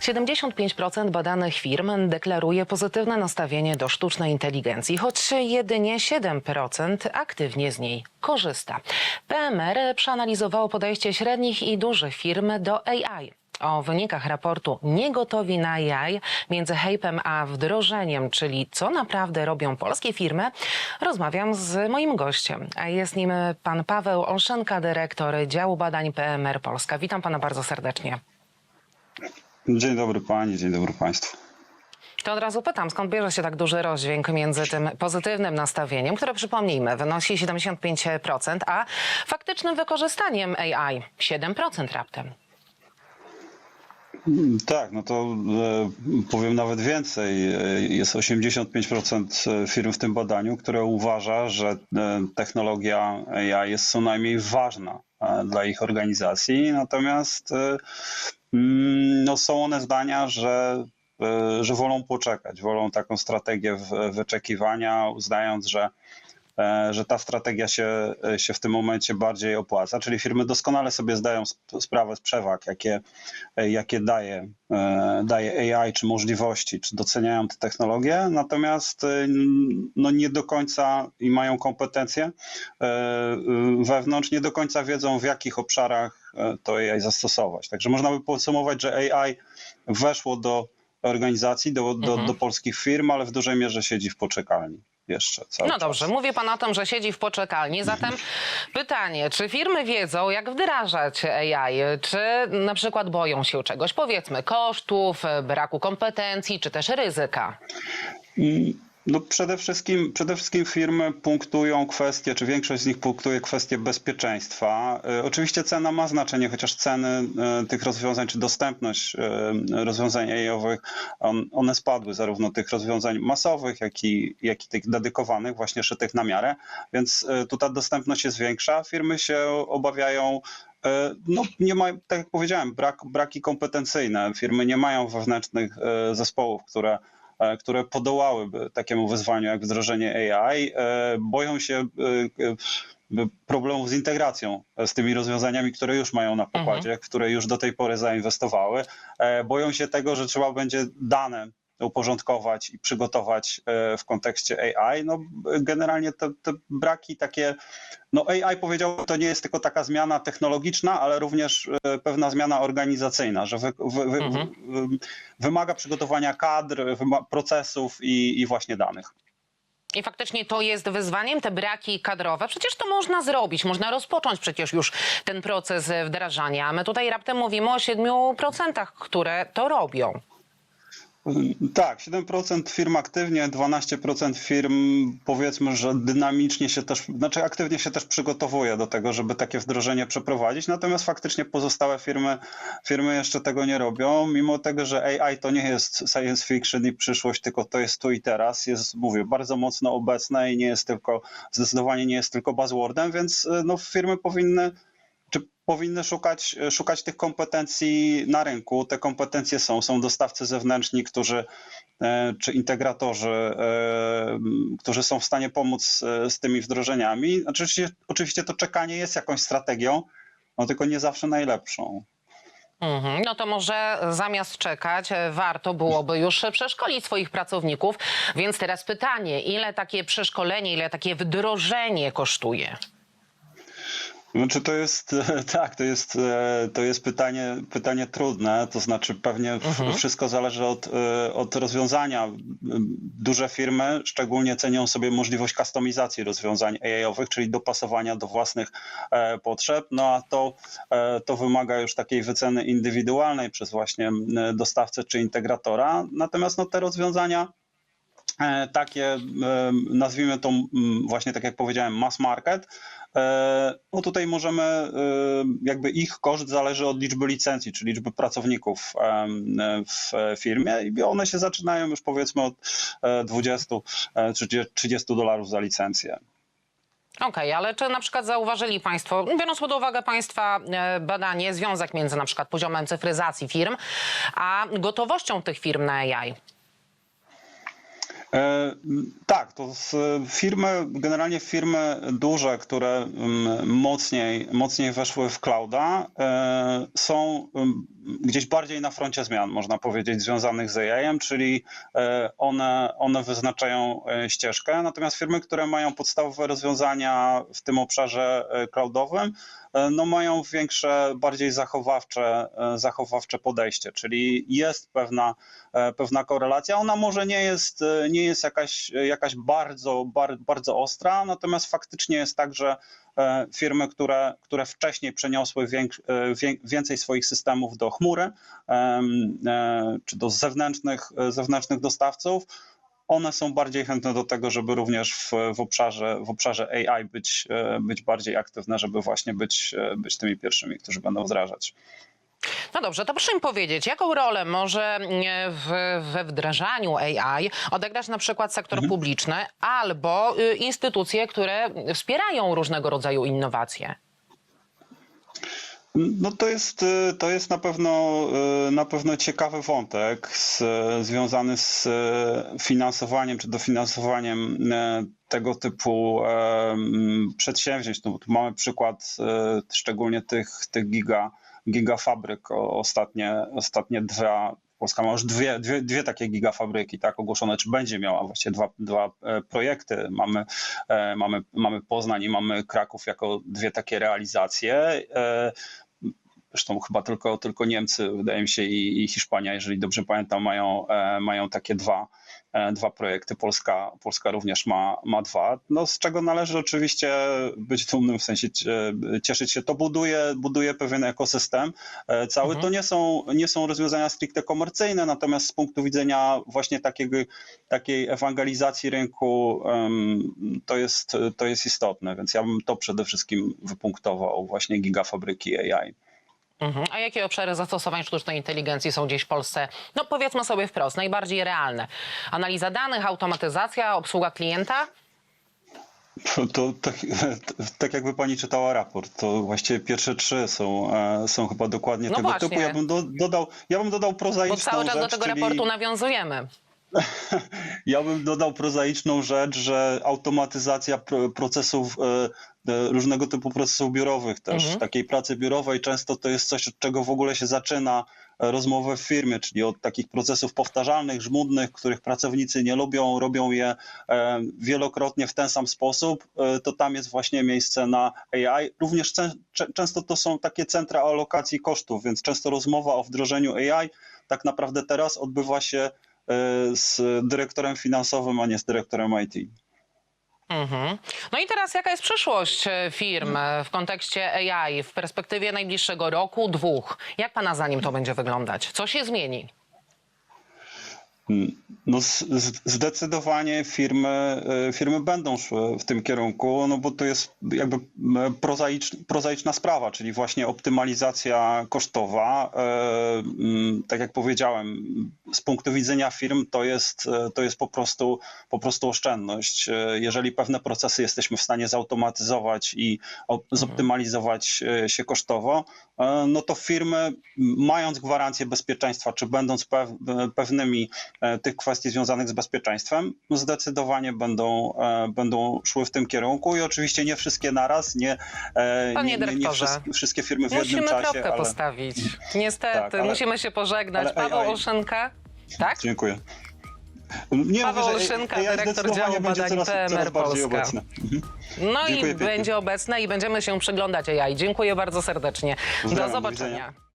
75% badanych firm deklaruje pozytywne nastawienie do sztucznej inteligencji, choć jedynie 7% aktywnie z niej korzysta. PMR przeanalizowało podejście średnich i dużych firm do AI. O wynikach raportu Niegotowi na AI między hypem a wdrożeniem, czyli co naprawdę robią polskie firmy, rozmawiam z moim gościem. A jest nim pan Paweł Olszenka, dyrektor działu badań PMR Polska. Witam pana bardzo serdecznie. Dzień dobry Pani, dzień dobry Państwu. To od razu pytam, skąd bierze się tak duży rozdźwięk między tym pozytywnym nastawieniem, które przypomnijmy wynosi 75%, a faktycznym wykorzystaniem AI 7% raptem. Tak, no to e, powiem nawet więcej. E, Jest 85% firm w tym badaniu, które uważa, że e, technologia AI jest co najmniej ważna e, dla ich organizacji, natomiast e, mm, no, są one zdania, że, e, że wolą poczekać, wolą taką strategię wyczekiwania, uznając, że że ta strategia się, się w tym momencie bardziej opłaca, czyli firmy doskonale sobie zdają sp- sprawę z przewag, jakie, jakie daje, e, daje AI, czy możliwości, czy doceniają te technologie, natomiast e, no nie do końca i mają kompetencje e, wewnątrz, nie do końca wiedzą w jakich obszarach e, to AI zastosować. Także można by podsumować, że AI weszło do organizacji, do, do, Mhm. do polskich firm, ale w dużej mierze siedzi w poczekalni jeszcze. Cały No czas. dobrze, mówi pan o tym, że siedzi w poczekalni. Zatem pytanie, czy firmy wiedzą, jak wdrażać AI? Czy na przykład boją się czegoś, powiedzmy, kosztów, braku kompetencji, czy też ryzyka? No przede wszystkim, przede wszystkim firmy punktują kwestie, czy większość z nich punktuje kwestie bezpieczeństwa. E, Oczywiście cena ma znaczenie, chociaż ceny e, tych rozwiązań, czy dostępność e, rozwiązań AI-owych, on, one spadły, zarówno tych rozwiązań masowych, jak i, jak i tych dedykowanych, właśnie szytych na miarę, więc tu ta dostępność jest większa. Firmy się obawiają No, nie ma, tak jak powiedziałem, brak, braki kompetencyjne. Firmy nie mają wewnętrznych zespołów, które, które podołałyby takiemu wyzwaniu jak wdrożenie AI. E, Boją się e, e, problemów z integracją e, z tymi rozwiązaniami, które już mają na pokładzie, w które już do tej pory zainwestowały. E, Boją się tego, że trzeba będzie dane uporządkować i przygotować e, w kontekście AI. No, generalnie te, te braki takie, no AI powiedział, to nie jest tylko taka zmiana technologiczna, ale również e, pewna zmiana organizacyjna, że wy, wy, wy, Mhm. wy, wymaga przygotowania kadr, procesów i, i właśnie danych. I faktycznie to jest wyzwaniem, te braki kadrowe. Przecież to można zrobić, można rozpocząć przecież już ten proces wdrażania. A my tutaj raptem mówimy o 7%, które to robią. Tak, 7% firm aktywnie, 12% firm powiedzmy, że dynamicznie się też, znaczy aktywnie się też przygotowuje do tego, żeby takie wdrożenie przeprowadzić, natomiast faktycznie pozostałe firmy, firmy jeszcze tego nie robią, mimo tego, że AI to nie jest science fiction i przyszłość, tylko to jest tu i teraz, jest, mówię, bardzo mocno obecne i nie jest tylko, zdecydowanie nie jest tylko buzzwordem, więc no, firmy powinny powinny szukać, szukać tych kompetencji na rynku. Te kompetencje są. Są dostawcy zewnętrzni, którzy, e, czy integratorzy, e, którzy są w stanie pomóc e, z tymi wdrożeniami. Oczywiście, oczywiście to czekanie jest jakąś strategią, no tylko nie zawsze najlepszą. Mhm. No to może zamiast czekać, e, warto byłoby już przeszkolić swoich pracowników. Więc teraz pytanie, ile takie przeszkolenie, ile takie wdrożenie kosztuje? Znaczy to jest, tak, to jest, e, to jest pytanie, pytanie trudne, to znaczy pewnie w- wszystko zależy od, e, od rozwiązania. Duże firmy szczególnie cenią sobie możliwość kustomizacji rozwiązań AI-owych, czyli dopasowania do własnych e, potrzeb, no a to, to wymaga już takiej wyceny indywidualnej przez właśnie dostawcę czy integratora. Natomiast no, te rozwiązania takie, e, nazwijmy to właśnie tak jak powiedziałem, mass market, e, no tutaj możemy, e, jakby ich koszt zależy od liczby licencji, czy liczby pracowników w firmie i one się zaczynają już powiedzmy od e, 20 e, czy 30 dolarów za licencję. Okej, ale czy na przykład zauważyli Państwo, biorąc pod uwagę Państwa e, badanie, związek między na przykład poziomem cyfryzacji firm, a gotowością tych firm na AI? E, Tak, to firmy, generalnie firmy duże, które mm, mocniej, mocniej weszły w clouda, e, są gdzieś bardziej na froncie zmian, można powiedzieć, związanych z AI-em, czyli e, one, one wyznaczają e, ścieżkę. Natomiast firmy, które mają podstawowe rozwiązania w tym obszarze e, cloudowym, no mają większe, bardziej zachowawcze, zachowawcze podejście, czyli jest pewna, pewna korelacja. Ona może nie jest, nie jest jakaś, jakaś bardzo, bar, bardzo ostra, natomiast faktycznie jest tak, że firmy, które, które wcześniej przeniosły e, wię- więcej swoich systemów do chmury e, czy do zewnętrznych, e, zewnętrznych dostawców, one są bardziej chętne do tego, żeby również w, w, obszarze, w obszarze AI być, e, być bardziej aktywne, żeby właśnie być, e, być tymi pierwszymi, którzy będą wdrażać. No dobrze, to proszę mi powiedzieć, jaką rolę może e, w, we wdrażaniu AI odegrać na przykład sektor Mhm. publiczny albo y, instytucje, które wspierają różnego rodzaju innowacje? No to jest, y, to jest na pewno, y, na pewno ciekawy wątek z, związany z finansowaniem czy dofinansowaniem tego typu em, przedsięwzięć. No, tu mamy przykład szczególnie tych, tych giga, gigafabryk. Ostatnie, ostatnie dwa, Polska ma już dwie, dwie, dwie takie gigafabryki tak, ogłoszone, czy będzie miała właściwie dwa, dwa e, projekty. Mamy, e, mamy, mamy Poznań i mamy Kraków jako dwie takie realizacje. E, Zresztą chyba tylko, tylko Niemcy, wydaje mi się, i, i Hiszpania, jeżeli dobrze pamiętam, mają, mają takie dwa, dwa projekty. Polska, Polska również ma, ma dwa. No, z czego należy oczywiście być dumnym, w sensie e, cieszyć się. To buduje, buduje pewien ekosystem. E, Cały Mhm. to nie są, nie są rozwiązania stricte komercyjne, natomiast z punktu widzenia właśnie takiego, takiej ewangelizacji rynku to jest, to jest istotne, więc ja bym to przede wszystkim wypunktował właśnie gigafabryki AI. Mhm. A jakie obszary zastosowań sztucznej inteligencji są gdzieś w Polsce, no powiedzmy sobie wprost, najbardziej realne? Analiza danych, automatyzacja, obsługa klienta? To tak, tak jakby pani czytała raport, to właściwie pierwsze trzy są, e, są chyba dokładnie No tego właśnie. typu. Ja bym do, dodał, ja bym dodał Bo prozaiczną cały czas do rzecz, tego czyli... raportu nawiązujemy. Ja bym dodał prozaiczną rzecz, że automatyzacja pro- procesów, e, e, różnego typu procesów biurowych też, Mhm. takiej pracy biurowej, często to jest coś, od czego w ogóle się zaczyna e, rozmowę w firmie, czyli od takich procesów powtarzalnych, żmudnych, których pracownicy nie lubią, robią je wielokrotnie w ten sam sposób, to tam jest właśnie miejsce na AI. Również czę- czę- często to są takie centra alokacji kosztów, więc często rozmowa o wdrożeniu AI tak naprawdę teraz odbywa się z dyrektorem finansowym, a nie z dyrektorem IT. Mhm. No i teraz jaka jest przyszłość e, firm e, w kontekście AI w perspektywie najbliższego roku, dwóch? Jak pana zdaniem to będzie wyglądać? Co się zmieni? No zdecydowanie firmy, e, firmy będą szły w tym kierunku, no bo to jest jakby m, prozaicz, prozaiczna sprawa, czyli właśnie optymalizacja kosztowa. E, m, Tak jak powiedziałem, z punktu widzenia firm to jest, e, to jest po, prostu, po prostu oszczędność. E, Jeżeli pewne procesy jesteśmy w stanie zautomatyzować i op- zoptymalizować e, się kosztowo, e, no to firmy, mając gwarancję bezpieczeństwa, czy będąc pew, pewnymi e, tych kwestii związanych z bezpieczeństwem, no zdecydowanie będą, e, będą szły w tym kierunku i oczywiście nie wszystkie naraz, nie, e, Panie nie, nie, nie dyrektorze, wszystkie, wszystkie firmy w jednym Musimy czasie, kropkę ale postawić. Niestety, Tak, ale- musimy się pożegnać. ale Paweł AI Olszynka. Tak? dziękuję. Nie Paweł mówię, Olszynka, AI dyrektor działu badań coraz, PMR coraz Polska. Mhm. No Dziękuję i pięknie. będzie obecne i będziemy się przyglądać AI. Dziękuję bardzo serdecznie. Do do zobaczenia. widzenia.